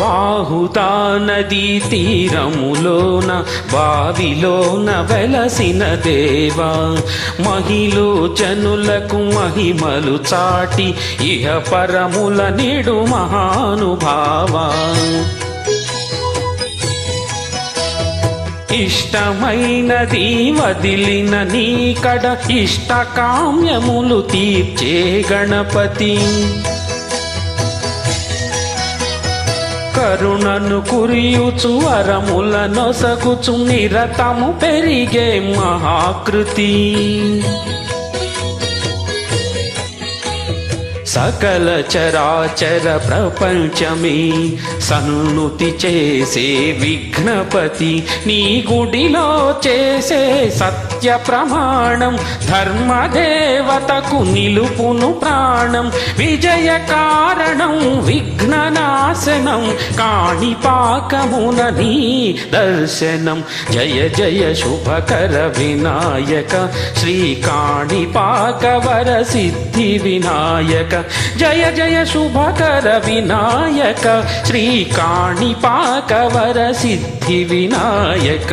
బాహుతా నదీ తీరములోన బావిలోన వెలసిన దేవా మహిళ జనులకు మహిమలు చాటి ఇహ పరముల నిడు మహానుభావా. ఇష్టమైనది వదిలిన నీకడ ఇష్ట కామ్యములు తీర్చే గణపతి. కరుణను కురియుచు వరముల నొసగుచు నిరతము పెరిగే మహాకృతి. సకల చరాచర ప్రపంచమే సన్నుతి చేసే విఘ్నపతి నీ గుడిలో చేసే సత్య ప్రమాణం ధర్మదేవతకు నిలుపును ప్రాణం విజయ కారణం విఘ్ననాశనం కాణిపాకమున నీ దర్శనం. జయ జయ శుభకర వినాయక శ్రీ కాణిపాకవర సిద్ధి వినాయక జయ జయ శుభకర వినాయక శ్రీ కాణిపాకవర సిద్ధి వినాయక.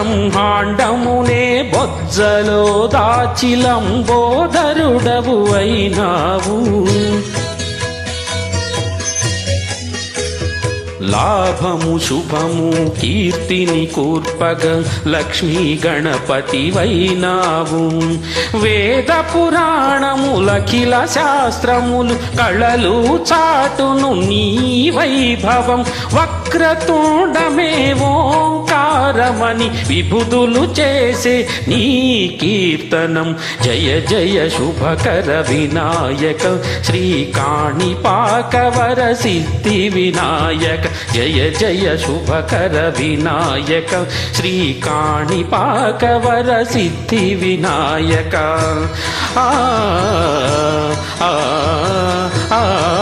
బ్రహ్మాండమునే బొజ్జలో దాచిలంబోదరుడవు అయినావు. లాభము శుభము కీర్తిని కూర్పగ లక్ష్మీ గణపతి వైనావు వేద పురాణములఖిల శాస్త్రములు కళలు చాటును నీ వైభవం. వక్రతుండమే ఓంకారమని విభుదులు చేసే నీ కీర్తనం. జయ జయ శుభకర వినాయక శ్రీ కాణిపాకవర సిద్ధి వినాయక. జయ జయ శుభకర వినాయక శ్రీ కాణిపాకవర సిద్ధి వినాయక. ఆ ఆ ఆ ఆ.